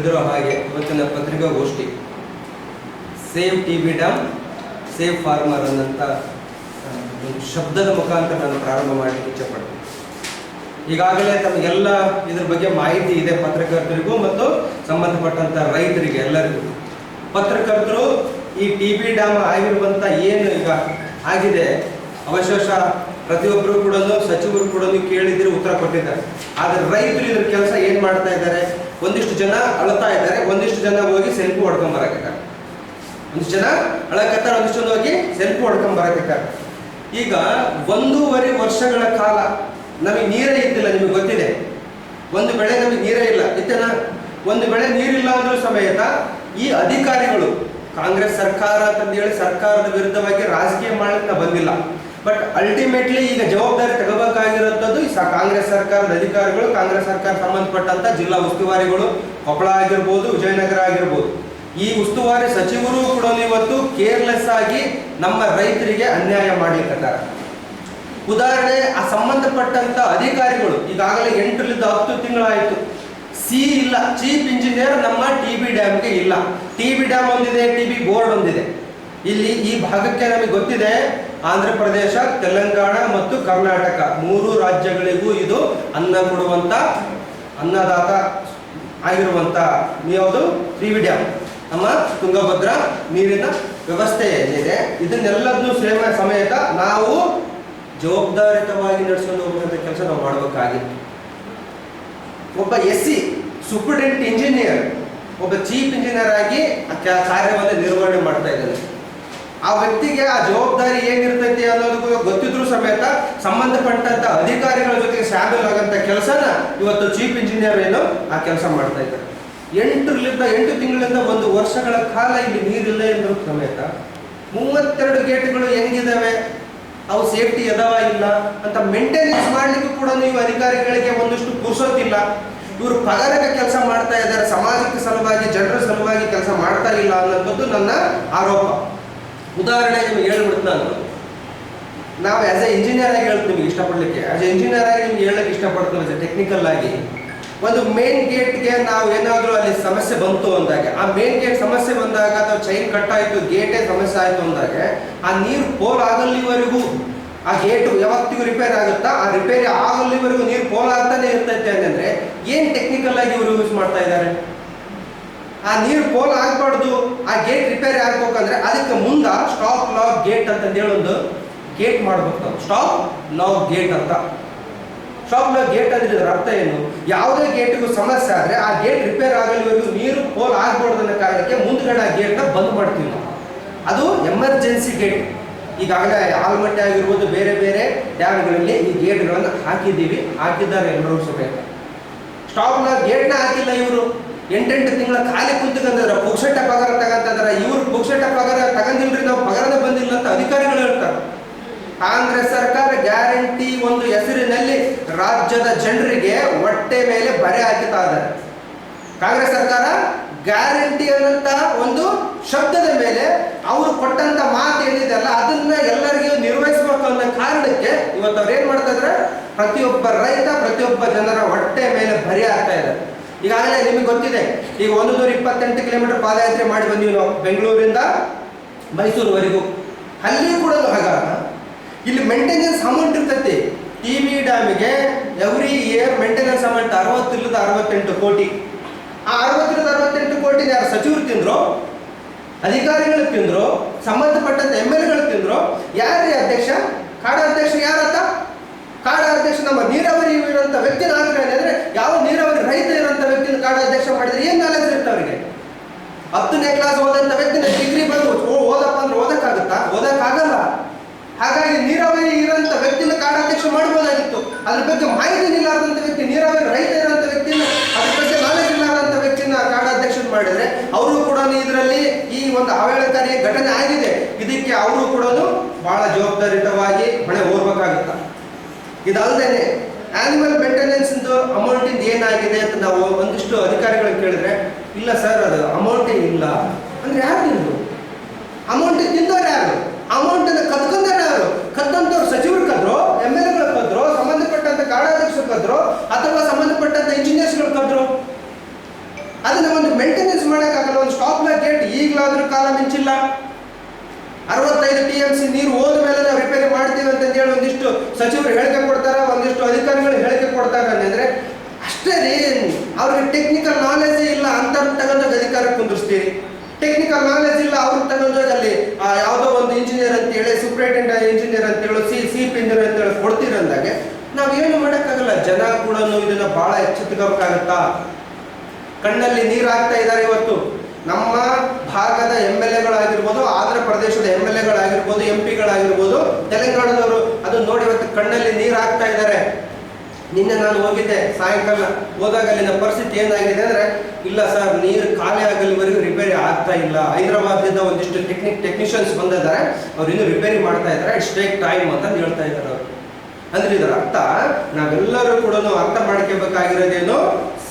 ತಿಳಿದಿರೋ ಹಾಗೆ ಇವತ್ತಿನ ಪತ್ರಿಕಾಗೋಷ್ಠಿ. Save T B dam save farmer ಅನ್ನಂತ ಶಬ್ದದ ಮುಖಾಂತರ ನಾನು ಪ್ರಾರಂಭ ಮಾಡಲಿಕ್ಕೆ ಇಚ್ಛೆಪಡ್ತೀನಿ. ಈಗಾಗಲೇ ತಮಗೆಲ್ಲ ಇದ್ರ ಬಗ್ಗೆ ಮಾಹಿತಿ ಇದೆ ಪತ್ರಕರ್ತರಿಗೂ ಮತ್ತು ಸಂಬಂಧಪಟ್ಟಂತ ರೈತರಿಗೆ ಎಲ್ಲರಿಗೂ. ಪತ್ರಕರ್ತರು ಈ ಟಿ ಬಿ ಡ್ಯಾಮ್ ಆಗಿರುವಂತ ಏನು ಈಗ ಆಗಿದೆ, ಅವಶೇಷ ಪ್ರತಿಯೊಬ್ಬರು ಕೂಡ ಸಚಿವರು ಕೂಡ ಕೇಳಿದ್ರೆ ಉತ್ತರ ಕೊಟ್ಟಿದ್ದಾರೆ. ಆದ್ರೆ ರೈತರು ಇದ್ರ ಕೆಲಸ ಏನ್ ಮಾಡ್ತಾ ಇದ್ದಾರೆ? ಒಂದಿಷ್ಟು ಜನ ಅಳತಾ ಇದ್ದಾರೆ, ಒಂದಿಷ್ಟು ಜನ ಹೋಗಿ ಸೆಲ್ಫಿ ಹೊಡ್ಕೊಂಡ್ ಬರಕಿದ್ದಾರೆ ಒಂದಿಷ್ಟು ಜನ ಅಳಕತ್ತಾರೆ, ಒಂದಿಷ್ಟು ಜನ ಹೋಗಿ ಸೆಲ್ಫಿ ಹೊಡ್ಕೊಂಡ್ ಬರಕಿದ್ದಾರೆ ಈಗ ಒಂದೂವರೆ ವರ್ಷಗಳ ಕಾಲ ನಮಗೆ ನೀರೇ ಇದ್ದಿಲ್ಲ, ನಿಮಗೆ ಗೊತ್ತಿದೆ? ಒಂದು ಬೆಳೆ ನಮಗೆ ನೀರೇ ಇಲ್ಲ, ಇತ್ತನ? ಒಂದು ಬೆಳೆ ನೀರಿಲ್ಲ ಅಂದ್ರೂ ಸಮೇತ ಈ ಅಧಿಕಾರಿಗಳು, ಕಾಂಗ್ರೆಸ್ ಸರ್ಕಾರ ಅಂತಂದೇಳಿ ಸರ್ಕಾರದ ವಿರುದ್ಧವಾಗಿ ರಾಜಕೀಯ ಮಾಡಲಿಕ್ಕೆ ಬಂದಿಲ್ಲ. ಬಟ್ ಅಲ್ಟಿಮೇಟ್ಲಿ ಈಗ ಜವಾಬ್ದಾರಿ ತಗೋಬೇಕಾಗಿರುವಂಥದ್ದು ಕಾಂಗ್ರೆಸ್ ಸರ್ಕಾರದ ಅಧಿಕಾರಿಗಳು, ಕಾಂಗ್ರೆಸ್ ಸರ್ಕಾರ ಸಂಬಂಧಪಟ್ಟಂತ ಜಿಲ್ಲಾ ಉಸ್ತುವಾರಿಗಳು, ಕೊಪ್ಪಳ ಆಗಿರ್ಬೋದು, ವಿಜಯನಗರ ಆಗಿರ್ಬೋದು. ಈ ಉಸ್ತುವಾರಿ ಸಚಿವರು ಕೂಡ ಇವತ್ತು ಕೇರ್ಲೆಸ್ ಆಗಿ ನಮ್ಮ ರೈತರಿಗೆ ಅನ್ಯಾಯ ಮಾಡ್ಲಿಕ್ಕದ್ದಾರೆ ಉದಾಹರಣೆ, ಆ ಸಂಬಂಧಪಟ್ಟಂತ ಅಧಿಕಾರಿಗಳು, ಈಗಾಗಲೇ ಎಂಟರಿಂದ ಹತ್ತು ತಿಂಗಳಾಯಿತು. ಸಿ ಇಲ್ಲ ಚೀಫ್ ಇಂಜಿನಿಯರ್ ನಮ್ಮ ಟಿ ಬಿ ಡ್ಯಾಮ್ಗೆ ಇಲ್ಲ. ಟಿ ಬಿ ಡ್ಯಾಮ್ ಒಂದಿದೆ ಟಿ ಬಿ ಬೋರ್ಡ್ ಒಂದಿದೆ. ಇಲ್ಲಿ ಈ ಭಾಗಕ್ಕೆ ನಮಗೆ ಗೊತ್ತಿದೆ ಆಂಧ್ರ ಪ್ರದೇಶ, ತೆಲಂಗಾಣ ಮತ್ತು ಕರ್ನಾಟಕ. ಮೂರು ರಾಜ್ಯಗಳಿಗೂ ಇದು ಅನ್ನ ಕೊಡುವಂತ, ಅನ್ನದಾತ ಆಗಿರುವಂತ ಯಾವುದು? ಡ್ಯಾಮ್ ನಮ್ಮ ತುಂಗಭದ್ರಾ ನೀರಿನ ವ್ಯವಸ್ಥೆ ಏನಿದೆ? ಇದನ್ನೆಲ್ಲದನ್ನು ಸೇವೆ ಸಮೇತ ನಾವು ಜವಾಬ್ದಾರಿತವಾಗಿ ನಡೆಸ್ಕೊಂಡು ಹೋಗುವಂಥ ಕೆಲಸ ನಾವು ಮಾಡಬೇಕಾಗಿತ್ತು. ಒಬ್ಬ ಎಸ್ ಸಿ ಸೂಪರ್ಡೆಂಟ್ ಇಂಜಿನಿಯರ್, ಒಬ್ಬ ಚೀಫ್ ಇಂಜಿನಿಯರ್ ಆಗಿ ಆ ಕಾರ್ಯವನ್ನು ನಿರ್ವಹಣೆ ಮಾಡ್ತಾ ಇದ್ದಾನೆ. ಆ ವ್ಯಕ್ತಿಗೆ ಆ ಜವಾಬ್ದಾರಿ ಏನಿರ್ತೈತಿ ಅನ್ನೋದು ಗೊತ್ತಿದ್ರು ಸಮೇತ ಸಂಬಂಧಪಟ್ಟಂತ ಅಧಿಕಾರಿಗಳ ಜೊತೆಗೆ ಸ್ಯಾಂಡಲ್ ಆಗಂತ ಕೆಲಸನ ಇವತ್ತು ಚೀಫ್ ಇಂಜಿನಿಯರ್ ಏನು ಆ ಕೆಲಸ ಮಾಡ್ತಾ ಇದ್ದಾರೆ. ಎಂಟರಿಂದ ಎಂಟು ತಿಂಗಳಿಂದ ಒಂದು ವರ್ಷಗಳ ಕಾಲ ಇಲ್ಲಿ ನೀರಿಲ್ಲ ಎಂದ್ರು ಸಮೇತ. ಮೂವತ್ತೆರಡು ಗೇಟ್ಗಳು ಹೆಂಗಿದಾವೆ? ಅವು ಸೇಫ್ಟಿ ಅದಾವ ಇಲ್ಲ? ಅಂತ ಮೇಂಟೆನೆನ್ಸ್ ಮಾಡ್ಲಿಕ್ಕೂ ಕೂಡ ನೀವು ಅಧಿಕಾರಿಗಳಿಗೆ ಒಂದಷ್ಟು ಪುರ್ಸೋತಿಲ್ಲ ಇವರು ಪಗಾರಕ್ಕೆ ಕೆಲಸ ಮಾಡ್ತಾ ಇದ್ದಾರೆ. ಸಮಾಜಕ್ಕೆ ಸಲುವಾಗಿ, ಜನರ ಸಲುವಾಗಿ ಕೆಲಸ ಮಾಡ್ತಾ ಇಲ್ಲ ಅನ್ನೋದು ನನ್ನ ಆರೋಪ. ಉದಾಹರಣೆ ನಿಮಗೆ ಹೇಳ್ಬಿಡ್ತು ನಾನು. ನಾವು ಆಸ್ ಎ ಇಂಜಿನಿಯರ್ ಆಗಿ ಹೇಳ್ತೀವಿ ನಿಮಗೆ ಇಷ್ಟಪಡಲಿಕ್ಕೆ. ಆಸ್ ಎ ಇಂಜಿನಿಯರ್ ಆಗಿ ನಿಮ್ಗೆ ಹೇಳಕ್ಕೆ ಇಷ್ಟಪಡ್ತೀವಿ ಟೆಕ್ನಿಕಲ್ ಆಗಿ. ಒಂದು ಮೇನ್ ಗೇಟ್ಗೆ ನಾವು ಏನಾದರೂ ಅಲ್ಲಿ ಸಮಸ್ಯೆ ಬಂತು ಅಂದಾಗ, ಆ ಮೇನ್ ಗೇಟ್ ಸಮಸ್ಯೆ ಬಂದಾಗ ಅಥವಾ ಚೈನ್ ಕಟ್ ಆಯಿತು ಗೇಟೇ ಸಮಸ್ಯೆ ಆಯಿತು ಅಂದಾಗ, ಆ ನೀರು ಪೋಲ್ ಆಗಲ್ಲಿವರೆಗೂ, ಆ ಗೇಟು ಯಾವತ್ತಿಗೂ ರಿಪೇರ್ ಆಗುತ್ತಾ? ಆ ರಿಪೇರಿ ಆಗಲ್ಲಿವರೆಗೂ ನೀರು ಪೋಲ್ ಆಗ್ತಾನೆ ಇರ್ತೈತೆ ಅಂತಂದ್ರೆ, ಏನು ಟೆಕ್ನಿಕಲ್ ಆಗಿ ಇವರು ಯೂಸ್ ಮಾಡ್ತಾ ಇದ್ದಾರೆ? ಆ ನೀರು ಪೋಲ್ ಆಗ್ಬಾರ್ದು, ಆ ಗೇಟ್ ರಿಪೇರಿ ಆಗ್ಬೇಕಂದ್ರೆ ಅದಕ್ಕೆ ಮುಂದ ಸ್ಟಾಪ್ ಲಾಕ್ ಗೇಟ್ ಅಂತ ಹೇಳಿ ಒಂದು ಗೇಟ್ ಮಾಡ್ಬೇಕು ನಾವು. ಸ್ಟಾಪ್ ಲಾಕ್ ಗೇಟ್ ಅಂತ. ಸ್ಟಾಪ್ ಲಾಕ್ ಗೇಟ್ ಅಂದ್ರೆ ಇದರ ಅರ್ಥ ಏನು? ಯಾವುದೇ ಗೇಟಿಗೂ ಸಮಸ್ಯೆ ಆದ್ರೆ ಆ ಗೇಟ್ ರಿಪೇರ್ ಆಗಲಿವರೆಗೂ ನೀರು ಪೋಲ್ ಆಗ್ಬಾರ್ದು ಅನ್ನೋ ಕಾರಣಕ್ಕೆ ಮುಂದ್ಗಡೆ ಆ ಗೇಟ್ನ ಬಂದ್ ಮಾಡ್ತೀವಿ ನಾವು. ಅದು ಎಮರ್ಜೆನ್ಸಿ ಗೇಟ್ ಈಗಾಗಲೇ ಆಲ್ಮಟ್ಟಿ ಆಗಿರ್ಬೋದು, ಬೇರೆ ಬೇರೆ ಡ್ಯಾಮ್ಗಳಲ್ಲಿ ಈ ಗೇಟ್ಗಳನ್ನು ಹಾಕಿದ್ದೀವಿ. ಹಾಕಿದ್ದಾರೆ ಎಲ್ಲರೂ ಸಮೇತ. ಸ್ಟಾಪ್ನ ಗೇಟ್ನ ಹಾಕಿಲ್ಲ ಇವರು. ಎಂಟೆಂಟು ತಿಂಗಳ ಖಾಲಿ ಕುಂತ್ಕೊಂಡ್ರ ಪುಕ್ಷಟ ಪಗಾರ ತಗಂತಂದ್ರ ಇವ್ರು ಪುಕ್ಷಟ ಪಗಾರ ತಗಂದಿಲ್ರಿ, ನಾವು ಪಗಾರನೇ ಬಂದಿಲ್ಲ ಅಂತ ಅಧಿಕಾರಿಗಳು ಹೇಳ್ತಾರೆ. ಕಾಂಗ್ರೆಸ್ ಸರ್ಕಾರ ಗ್ಯಾರಂಟಿ ಒಂದು ಹೆಸರಿನಲ್ಲಿ ರಾಜ್ಯದ ಜನರಿಗೆ ಹೊಟ್ಟೆ ಮೇಲೆ ಬರೆ ಹಾಕಿತಾ ಇದ್ದಾರೆ. ಕಾಂಗ್ರೆಸ್ ಸರ್ಕಾರ ಗ್ಯಾರಂಟಿ ಅನ್ನಂತ ಒಂದು ಶಬ್ದದ ಮೇಲೆ ಅವರು ಕೊಟ್ಟಂತ ಮಾತು ಏನಿದೆ ಅಲ್ಲ, ಅದನ್ನ ಎಲ್ಲರಿಗೂ ನಿರ್ವಹಿಸಬೇಕು ಅನ್ನೋ ಕಾರಣಕ್ಕೆ ಇವತ್ತು ಅವ್ರು ಏನ್ ಮಾಡ್ತಾ ಇದ್ರೆ ಪ್ರತಿಯೊಬ್ಬ ರೈತ, ಪ್ರತಿಯೊಬ್ಬ ಜನರ ಹೊಟ್ಟೆ ಮೇಲೆ ಬರಿ ಆಗ್ತಾ ಇದೆ ಈಗಾಗಲೇ ನಿಮಗೆ ಗೊತ್ತಿದೆ, ಈಗ ಒಂದು ನೂರ ಇಪ್ಪತ್ತೆಂಟು ಕಿಲೋಮೀಟರ್ ಪಾದಯಾತ್ರೆ ಮಾಡಿ ಬಂದೀವಿ ನಾವು ಬೆಂಗಳೂರಿಂದ ಮೈಸೂರುವರೆಗೂ. ಅಲ್ಲಿ ಕೂಡ ಹಾಗಾಗ ಇಲ್ಲಿ ಮೇಂಟೆನೆನ್ಸ್ ಅಮೌಂಟ್ ಇರ್ತೈತಿ. ಟಿ ವಿ ಡ್ಯಾಮಿಗೆ ಎವ್ರಿ ಇಯರ್ ಮೇಂಟೆನೆನ್ಸ್ ಅಮೌಂಟ್ ಅರವತ್ತರಿಂದ ಅರವತ್ತೆಂಟು ಕೋಟಿ. ಆ ಅರವತ್ತರಿಂದ ಅರವತ್ತೆಂಟು ಕೋಟಿ ಯಾರು ಸಚಿವರು ತಿಂದ್ರು, ಅಧಿಕಾರಿಗಳು ತಿಂದ್ರು, ಸಂಬಂಧಪಟ್ಟಂತ ಎಂ ಎಲ್ ಎಗಳು ತಿಂದ್ರು ಯಾರೇ ಅಧ್ಯಕ್ಷ? ಕಾಡ ಅಧ್ಯಕ್ಷ ಯಾರತ್ತ? ಕಾಡ ಅಧ್ಯಕ್ಷ ನಮ್ಮ ನೀರಾವರಿ ಇರುವಂತ ವ್ಯಕ್ತಿನ ಆಗ್ರಹಣೆ ಅಂದ್ರೆ ಯಾವ ನೀರಾವರಿ ರೈತ ಇರುವಂತ ವ್ಯಕ್ತಿನ ಕಾಡ ಅಧ್ಯಕ್ಷ ಮಾಡಿದ್ರೆ ಏನ್ ನಾಲೆಜ್ ಇರುತ್ತೆ ಅವರಿಗೆ? ಹತ್ತನೇ ಕ್ಲಾಸ್ ಓದಂತ ವ್ಯಕ್ತಿನ ಡಿಗ್ರಿ ಬಂದು ಓದಪ್ಪ ಅಂದ್ರೆ ಓದಕ್ಕಾಗುತ್ತಾ? ಓದಕ್ಕಾಗಲ್ಲ. ಹಾಗಾಗಿ ನೀರಾವರಿ ಇರೋಂಥ ವ್ಯಕ್ತಿನ ಕಾಡಾಧ್ಯಕ್ಷ ಮಾಡಬಹುದಾಗಿತ್ತು ಅದ್ರ ಬಗ್ಗೆ ಮಾಹಿತಿ ಇಲ್ಲಾರ್ದಂಥ ವ್ಯಕ್ತಿ, ನೀರಾವರಿ ರೈತ ಇರೋಂಥ ವ್ಯಕ್ತಿನ ಅದ್ರ ಬಗ್ಗೆ ನಾಲೆಜ್ ಇಲ್ಲಾರ್ದಂಥ ವ್ಯಕ್ತಿನ ಕಾಡಾಧ್ಯಕ್ಷ ಮಾಡಿದ್ರೆ ಅವರು ಕೂಡ ಇದರಲ್ಲಿ ಈ ಒಂದು ಅವಹೇಳಕಾರಿ ಘಟನೆ ಆಗಿದೆ. ಇದಕ್ಕೆ ಅವರು ಕೂಡ ಬಹಳ ಜವಾಬ್ದಾರಿತವಾಗಿ ಹೊಣೆ ಇದಲ್ಲದೆ ಆನಿಮಲ್ ಮೇಂಟೆನೆನ್ಸ್ ಅಮೌಂಟ್ ಇಂದ ಏನಾಗಿದೆ ಅಂತ ನಾವು ಒಂದಿಷ್ಟು ಅಧಿಕಾರಿಗಳು ಕೇಳಿದ್ರೆ, ಇಲ್ಲ ಸರ್ ಅದು ಅಮೌಂಟ್ ಇಲ್ಲ. ಅಂದ್ರೆ ಯಾರು ನಿಮ್ದು ಅಮೌಂಟ್ ತಿಂದವ್ರು ಯಾರು? ಅಮೌಂಟ್ ಅನ್ನ ಕದ್ಕೊಂಡವ್ರು ಯಾರು? ಕದ್ದಂತವ್ರು ಸಚಿವರು ಕದ್ರು ಎಂ ಎಲ್ ಎಗಳು ಕದ್ರು ಸಂಬಂಧಪಟ್ಟಂತ ಕಾಡಾಧ್ಯಕ್ಷರು ಕದ್ರು, ಅಥವಾ ಸಂಬಂಧಪಟ್ಟಂತ ಇಂಜಿನಿಯರ್ಸ್ಗಳು ಕದ್ರು? ಅದನ್ನ ಒಂದು ಮೇಂಟೆನೆನ್ಸ್ ಮಾಡೋಕ್ಕಾಗಲ್ಲ, ಒಂದು ಸ್ಟಾಪ್ ಮಾರ್ಕೆಟ್ ಈಗಲಾದ್ರೂ ಕಾಲ ಮಿಂಚಿಲ್ಲ. ಅರವತ್ತೈದು ಟಿ ಎಂ ಸಿ ನೀರು ಹೋದ ಮೇಲೆ ನಾವು ರಿಪೇರಿ ಮಾಡ್ತೀವಿ ಅಂತ ಹೇಳಿ ಒಂದಿಷ್ಟು ಸಚಿವರು ಹೇಳಿಕೆ ಕೊಡ್ತಾರ ಒಂದಿಷ್ಟು ಅಧಿಕಾರಿಗಳು ಹೇಳಿಕೆ ಕೊಡ್ತಾರೆ ಅಂತಂದ್ರೆ ಅಷ್ಟೇ ರೀ ಅವ್ರಿಗೆ ಟೆಕ್ನಿಕಲ್ ನಾಲೆಜ್ ಇಲ್ಲ ಅಂತ ತಗೊಂಡೋಗಿ ಅಧಿಕಾರ ಕುಂದಿರ್ಸ್ತೀರಿ. ಟೆಕ್ನಿಕಲ್ ನಾಲೆಜ್ ಇಲ್ಲ ಅವ್ರನ್ನ ತಗೊಂಡೋಗಿ ಅಲ್ಲಿ ಯಾವುದೋ ಒಂದು ಇಂಜಿನಿಯರ್ ಅಂತ ಹೇಳಿ ಸೂಪರಿಂಟೆಂಡೆಂಟ್ ಇಂಜಿನಿಯರ್ ಅಂತ ಹೇಳಿ ಸಿ ಸಿ ಇಂಜಿನಿಯರ್ ಅಂತ ಹೇಳಿ ಕೊಡ್ತೀರಂದಾಗೆ ನಾವು ಏನು ಮಾಡೋಕ್ಕಾಗಲ್ಲ. ಜನ ಕೂಡ ಇದನ್ನ ಬಹಳ ಎಚ್ಚೆತ್ತುಕೋಬೇಕಾಗತ್ತಾ ಕಣ್ಣಲ್ಲಿ ನೀರು ಹಾಕ್ತಾ ಇದ್ದಾರೆ ಇವತ್ತು. ನಮ್ಮ ಭಾಗದ ಎಂ ಎಲ್ ಎಗಳಾಗಿರ್ಬೋದು ಆಂಧ್ರ ಪ್ರದೇಶದ ಎಂ ಎಲ್ ಎಗಳಾಗಿರ್ಬೋದು ಎಂ ಪಿಗಳಾಗಿರ್ಬೋದು ತೆಲಂಗಾಣದವರು ಅದು ನೋಡಿ ಇವತ್ತು ಕಣ್ಣಲ್ಲಿ ನೀರು ಹಾಕ್ತಾ ಇದ್ದಾರೆ. ನಿನ್ನೆ ನಾನು ಹೋಗಿದ್ದೆ, ಸಾಯಂಕಾಲ ಹೋದಾಗ ಅಲ್ಲಿನ ಪರಿಸ್ಥಿತಿ ಏನಾಗಿದೆ ಅಂದರೆ, ಇಲ್ಲ ಸರ್, ನೀರು ಖಾಲಿ ಆಗಲಿವರೆಗೂ ರಿಪೇರಿ ಆಗ್ತಾ ಇಲ್ಲ. ಹೈದರಾಬಾದಿಂದ ಒಂದಿಷ್ಟು ಟೆಕ್ನಿಕ್ ಟೆಕ್ನಿಷಿಯನ್ಸ್ ಬಂದಿದ್ದಾರೆ. ಅವ್ರು ಇನ್ನೂ ರಿಪೇರಿ ಮಾಡ್ತಾ ಇದ್ದಾರೆ. ಇಟ್ಸ್ ಟೇಕ್ ಟೈಮ್ ಅಂತ ಹೇಳ್ತಾ ಇದ್ದಾರೆ ಅವರು. ಅಂದ್ರೆ ಇದರ ಅರ್ಥ, ನಾವೆಲ್ಲರೂ ಕೂಡ ಅರ್ಥ ಮಾಡ್ಕೋಬೇಕಾಗಿರೋದೇನು,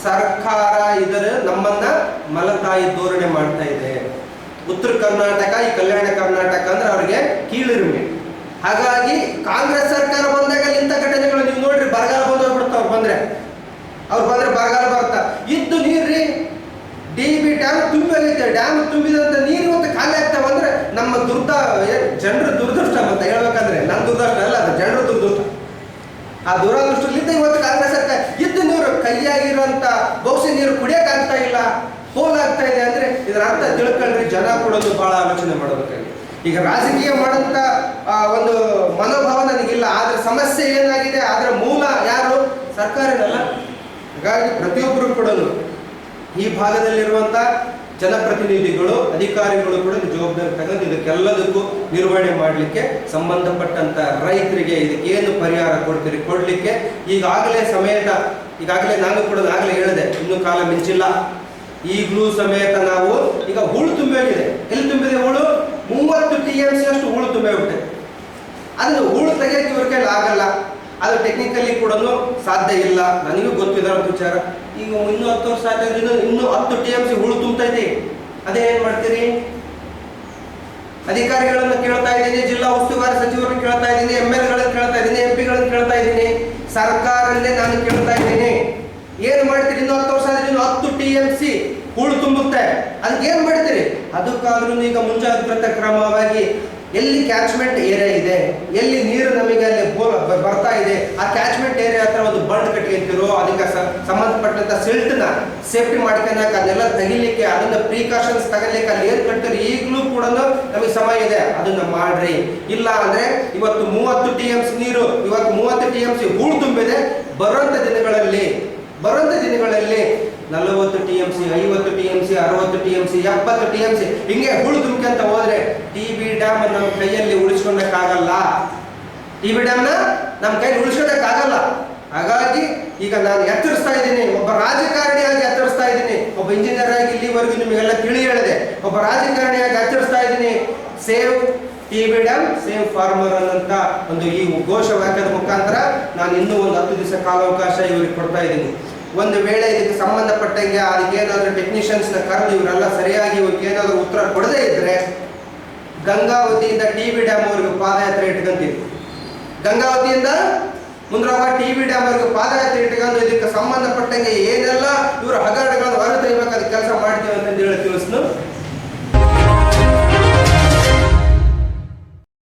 ಸರ್ಕಾರ ಇದರ ನಮ್ಮನ್ನ ಮಲತಾಯಿ ಧೋರಣೆ ಮಾಡ್ತಾ ಇದೆ. ಉತ್ತರ ಕರ್ನಾಟಕ, ಈ ಕಲ್ಯಾಣ ಕರ್ನಾಟಕ ಅಂದ್ರೆ ಅವ್ರಿಗೆ ಕೀಳಿರುಮೆ. ಹಾಗಾಗಿ ಕಾಂಗ್ರೆಸ್ ಸರ್ಕಾರ ಬಂದಾಗ ಇಂಥ ಘಟನೆಗಳು ನೀವು ನೋಡ್ರಿ, ಬರಗಾಲ ಬಂದೋಗ್ಬಿಡುತ್ತೆ ಅವ್ರು ಬಂದ್ರೆ. ಅವ್ರು ಬಂದ್ರೆ ಬರಗಾಲ ಬರ್ತಾ ಇದ್ದು ನೀರ್ರಿ ಡಿ ಬಿ ಡ್ಯಾಮ್ ತುಂಬಿ ಡ್ಯಾಮ್ ತುಂಬಿದಂತ ನೀರು ಇವತ್ತು ಖಾಲಿ ಆಗ್ತಾವ ಅಂದ್ರೆ ನಮ್ಮ ದುರ್ದ ಜನರ ದುರ್ದೃಷ್ಟ ಅಂತ ಹೇಳ್ಬೇಕಂದ್ರೆ ನನ್ನ ದುರ್ದೃಷ್ಟ ಅಲ್ಲ, ಅದು ಜನರ ದುರ್ದೃಷ್ಟ. ಆ ದುರಾದೃಷ್ಟದಿಂದ ಇವತ್ತು ಕಾಂಗ್ರೆಸ್ ಸರ್ಕಾರ, ಇದ್ದು ನೀರು ಕೈಯಾಗಿರುವಂತ ಬಹುಶಃ ನೀರು ಕುಡಿಯಕ್ ಆಗ್ತಾ ಇಲ್ಲ, ಹೋಲ್ ಆಗ್ತಾ ಇದೆ ಅಂದ್ರೆ ಇದರ ಅರ್ಥ ತಿಳ್ಕೊಂಡ್ರಿ ಜನ ಕೊಡೋದು ಬಹಳ ಆಲೋಚನೆ ಮಾಡಬೇಕಾಗಿ ಈಗ ರಾಜಕೀಯ ಮಾಡಂತ ಒಂದು ಮನೋಭಾವ ನನಗಿಲ್ಲ. ಆದರೆ ಸಮಸ್ಯೆ ಏನಾಗಿದೆ? ಅದರ ಮೂಲ ಯಾರು? ಸರ್ಕಾರನಲ್ಲ. ಹಾಗಾಗಿ ಪ್ರತಿಯೊಬ್ಬರು ಕೂಡ ಈ ಭಾಗದಲ್ಲಿರುವಂತ ಜನಪ್ರತಿನಿಧಿಗಳು, ಅಧಿಕಾರಿಗಳು ಕೂಡ ಜವಾಬ್ದಾರಿ ತಗೊಂಡು ಇದಕ್ಕೆಲ್ಲದಕ್ಕೂ ನಿರ್ವಹಣೆ ಮಾಡಲಿಕ್ಕೆ ಸಂಬಂಧಪಟ್ಟಂತ ರೈತರಿಗೆ ಇದಕ್ಕೆ ಏನು ಪರಿಹಾರ ಕೊಡ್ತೀರಿ? ಕೊಡಲಿಕ್ಕೆ ಈಗಾಗಲೇ ಸಮೇತ, ಈಗಾಗಲೇ ನಾನು ಕೂಡ ಆಗಲೇ ಹೇಳಿದೆ, ಇನ್ನೂ ಕಾಲ ಮಿಂಚಿಲ್ಲ. ಈಗಲೂ ಸಮೇತ ನಾವು ಈಗ ಹೂಳು ತುಂಬಿ ಹೋಗಿದೆ ಎಲ್ಲಿ ತುಂಬಿದೆ? ಹೂಳು ಮೂವತ್ತು ಟಿ ಎಂ ಸಿ ಅಷ್ಟು ಹೂಳು ತುಂಬಿ ಹೋಗ್ಬಿಟ್ಟೆ ಅದನ್ನು ಹೂಳು ತೆಗೆಯಕ್ಕೆ ಇವ್ರ ಕೈಲಿ ಆಗಲ್ಲ. ಅದು ಟೆಕ್ನಿಕಲಿ ಕೂಡ ಸಾಧ್ಯ ಇಲ್ಲ. ನನಗೂ ಗೊತ್ತಿದೆ ಒಂದು ವಿಚಾರ. ಈಗ ಇನ್ನೂ ಹತ್ತು ವರ್ಷ ಆದ್ರೆ ಇನ್ನೂ ಹತ್ತು ಟಿ ಎಂ ಸಿ ಹೂಳು ತುಂಬತೈತಿ ಅದೇ ಏನ್ ಮಾಡ್ತೀರಿ? ಅಧಿಕಾರಿಗಳನ್ನು ಕೇಳ್ತಾ ಇದ್ದೀನಿ, ಜಿಲ್ಲಾ ಉಸ್ತುವಾರಿ ಸಚಿವರನ್ನು ಕೇಳ್ತಾ ಇದ್ದೀನಿ ಎಂ ಎಲ್ ಗಳನ್ನ ಕೇಳ್ತಾ ಇದ್ದೀನಿ ಎಂ ಪಿಗಳನ್ನ ಕೇಳ್ತಾ ಇದ್ದೀನಿ. ಸರ್ಕಾರನ್ನೇ ನಾನು ಕೇಳ್ತಾ ಇದ್ದೀನಿ. ಏನ್ ಮಾಡ್ತೀರಿ? ಇನ್ನು ಹತ್ತು ವರ್ಷ ಆದ್ರೆ ಇನ್ನು ಹತ್ತು ಟಿ ಎಂ ಸಿ ಹೂಳು ತುಂಬುತ್ತೆ. ಅದಕ್ಕೆ ಏನ್ ಮಾಡ್ತೀರಿ? ಅದಕ್ಕಾದ್ರೂ ಈಗ ಮುಂಜಾಗ್ರತಾ ಕ್ರಮವಾಗಿ ಎಲ್ಲಿ ಕ್ಯಾಚ್ಮೆಂಟ್ ಏರಿಯಾ ಇದೆ, ಎಲ್ಲಿ ನೀರು ನಮಗೆ ಅಲ್ಲಿ ಬೋಲ್ ಬರ್ತಾ ಇದೆ, ಆ ಕ್ಯಾಚ್ಮೆಂಟ್ ಏರಿಯಾ ಹತ್ರ ಒಂದು ಬಂಡ್ ಕಟ್ಕೊಂತಿರೋ ಅದಕ್ಕೆ ಸಂಬಂಧಪಟ್ಟಂತ ಸಿಲ್ಟ್ನ ಸೇಫ್ಟಿ ಮಾಡ್ಕೊಳಕ್ಕೆ ಅದನ್ನೆಲ್ಲ ತೆಗಿಲಿಕ್ಕೆ, ಅದನ್ನ ಪ್ರಿಕಾಷನ್ಸ್ ತಗಲಿಕ್ಕೆ ಅಲ್ಲಿ ಏನ್ ಕಟ್ತಾರೆ, ಈಗಲೂ ಕೂಡ ನಮಗೆ ಸಮಯ ಇದೆ, ಅದನ್ನ ಮಾಡ್ರಿ. ಇಲ್ಲ ಅಂದ್ರೆ ಇವತ್ತು ಮೂವತ್ತು ಟಿ ಎಂ ಸಿ ನೀರು ಇವತ್ತು ಮೂವತ್ತು ಟಿ ಎಂ ಸಿ ಹೂಳು ತುಂಬಿದೆ, ಬರುವಂತ ದಿನಗಳಲ್ಲಿ ಬರುವಂತ ದಿನಗಳಲ್ಲಿ ನಲವತ್ತು ಟಿ ಎಂ ಸಿ ಐವತ್ತು ಟಿ ಎಂ ಸಿ ಅರವತ್ತು ಟಿ ಎಂ ಸಿ ಎಪ್ಪತ್ತು ಟಿ ಎಂ ಸಿ ಹಿಂಗೆ ಹುಳು ತುಂಬ್ಕೊಂತ ಹೋದ್ರೆ ಟಿ ಬಿ ಡ್ಯಾಮ್ ನಮ್ಮ ಕೈಯಲ್ಲಿ ಉಳಿಸ್ಕೊಳಕ್ಕಾಗಲ್ಲ ಟಿ ಬಿ ಡ್ಯಾಮ್ನ ನಮ್ಮ ಕೈಯಲ್ಲಿ ಉಳಿಸ್ಕೊಳಕ್ಕಾಗಲ್ಲ ಹಾಗಾಗಿ ಈಗ ನಾನು ಎತ್ತರಿಸ್ತಾ ಇದ್ದೀನಿ. ಒಬ್ಬ ರಾಜಕಾರಣಿಯಾಗಿ ಎತ್ತರಿಸ್ತಾ ಇದ್ದೀನಿ. ಒಬ್ಬ ಇಂಜಿನಿಯರ್ ಆಗಿ ಇಲ್ಲಿವರೆಗೂ ನಿಮಗೆಲ್ಲ ತಿಳಿ ಹೇಳಿದೆ. ಒಬ್ಬ ರಾಜಕಾರಣಿಯಾಗಿ ಎತ್ತರಿಸ್ತಾ ಇದ್ದೀನಿ. Save T B dam, save farmer ಅನ್ನಂತ ಒಂದು ಈ ಘೋಷವಾಕ್ಯದ ಮುಖಾಂತರ ನಾನು ಇನ್ನೂ ಒಂದು ಹತ್ತು ದಿವಸ ಕಾಲಾವಕಾಶ ಇವರಿಗೆ ಕೊಡ್ತಾ ಇದ್ದೀನಿ. ಒಂದು ವೇಳೆ ಇದಕ್ಕೆ ಸಂಬಂಧಪಟ್ಟಂಗೆ ಅದಕ್ಕೆ ಏನಾದರೂ ಟೆಕ್ನಿಷಿಯನ್ಸ್ನ ಕರೆದು ಇವರೆಲ್ಲ ಸರಿಯಾಗಿ ಇವ್ರಿಗೆ ಏನಾದರೂ ಉತ್ತರ ಕೊಡದೇ ಇದ್ದರೆ ಗಂಗಾವತಿಯಿಂದ ಟಿ ಬಿ ಡ್ಯಾಮ್ ಅವ್ರಿಗೆ ಪಾದಯಾತ್ರೆ ಇಟ್ಕೊಂತೀವಿ. ಗಂಗಾವತಿಯಿಂದ ಮುಂದ್ರಾಗ ಟಿ ಬಿ ಡ್ಯಾಮ್ ಅವ್ರಿಗೆ ಪಾದಯಾತ್ರೆ ಇಟ್ಕೊಂಡು ಇದಕ್ಕೆ ಸಂಬಂಧಪಟ್ಟಂಗೆ ಏನೆಲ್ಲ ಇವರು ಹಗರಣಗಳನ್ನು ಹೊರತೆಗಿಬೇಕಾದ ಕೆಲಸ ಮಾಡ್ತೀವಿ ಅಂತ ಹೇಳಿ ತಿಳಿಸ್ನು